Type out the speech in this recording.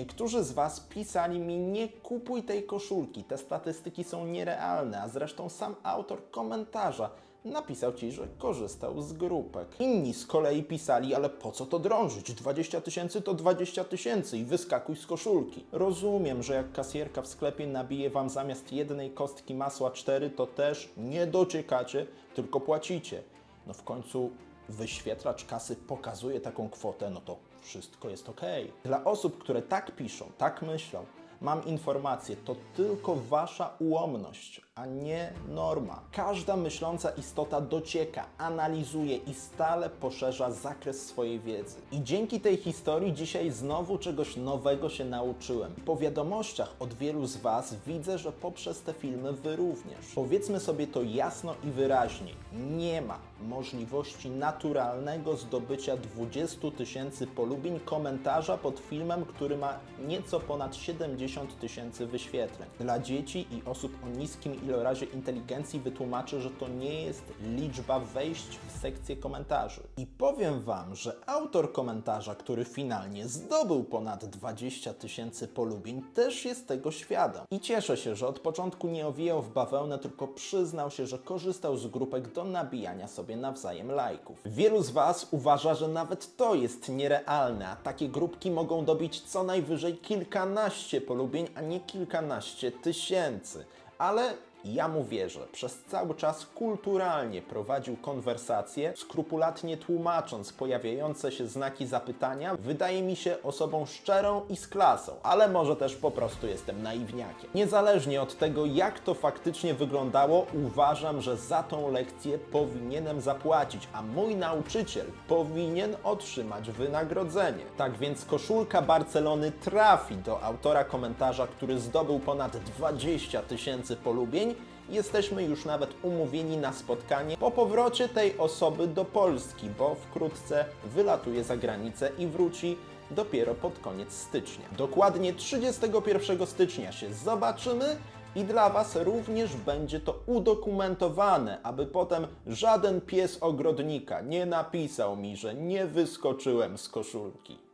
Niektórzy z Was pisali mi, nie kupuj tej koszulki, te statystyki są nierealne, a zresztą sam autor komentarza napisał Ci, że korzystał z grupek. Inni z kolei pisali, ale po co to drążyć? 20 tysięcy to 20 tysięcy i wyskakuj z koszulki. Rozumiem, że jak kasjerka w sklepie nabije Wam zamiast jednej kostki masła 4, to też nie dociekacie, tylko płacicie. No w końcu wyświetlacz kasy pokazuje taką kwotę, no to wszystko jest ok. Dla osób, które tak piszą, tak myślą, mam informację, to tylko wasza ułomność, a nie norma. Każda myśląca istota docieka, analizuje i stale poszerza zakres swojej wiedzy. I dzięki tej historii dzisiaj znowu czegoś nowego się nauczyłem. Po wiadomościach od wielu z was widzę, że poprzez te filmy wy również. Powiedzmy sobie to jasno i wyraźnie. Nie ma możliwości naturalnego zdobycia 20 tysięcy polubień komentarza pod filmem, który ma nieco ponad 70 tysięcy wyświetleń. Dla dzieci i osób o niskim ilorazie inteligencji wytłumaczę, że to nie jest liczba wejść w sekcję komentarzy. I powiem Wam, że autor komentarza, który finalnie zdobył ponad 20 tysięcy polubień, też jest tego świadom. I cieszę się, że od początku nie owijał w bawełnę, tylko przyznał się, że korzystał z grupek do nabijania sobie nawzajem lajków. Wielu z Was uważa, że nawet to jest nierealne, a takie grupki mogą dobić co najwyżej kilkanaście polubień, a nie kilkanaście tysięcy. Ale ja mu wierzę. Przez cały czas kulturalnie prowadził konwersację, skrupulatnie tłumacząc pojawiające się znaki zapytania. Wydaje mi się osobą szczerą i z klasą, ale może też po prostu jestem naiwniakiem. Niezależnie od tego, jak to faktycznie wyglądało, uważam, że za tą lekcję powinienem zapłacić, a mój nauczyciel powinien otrzymać wynagrodzenie. Tak więc koszulka Barcelony trafi do autora komentarza, który zdobył ponad 20 tysięcy polubień jesteśmy już nawet umówieni na spotkanie po powrocie tej osoby do Polski, bo wkrótce wylatuje za granicę i wróci dopiero pod koniec stycznia. Dokładnie 31 stycznia się zobaczymy i dla Was również będzie to udokumentowane, aby potem żaden pies ogrodnika nie napisał mi, że nie wyskoczyłem z koszulki.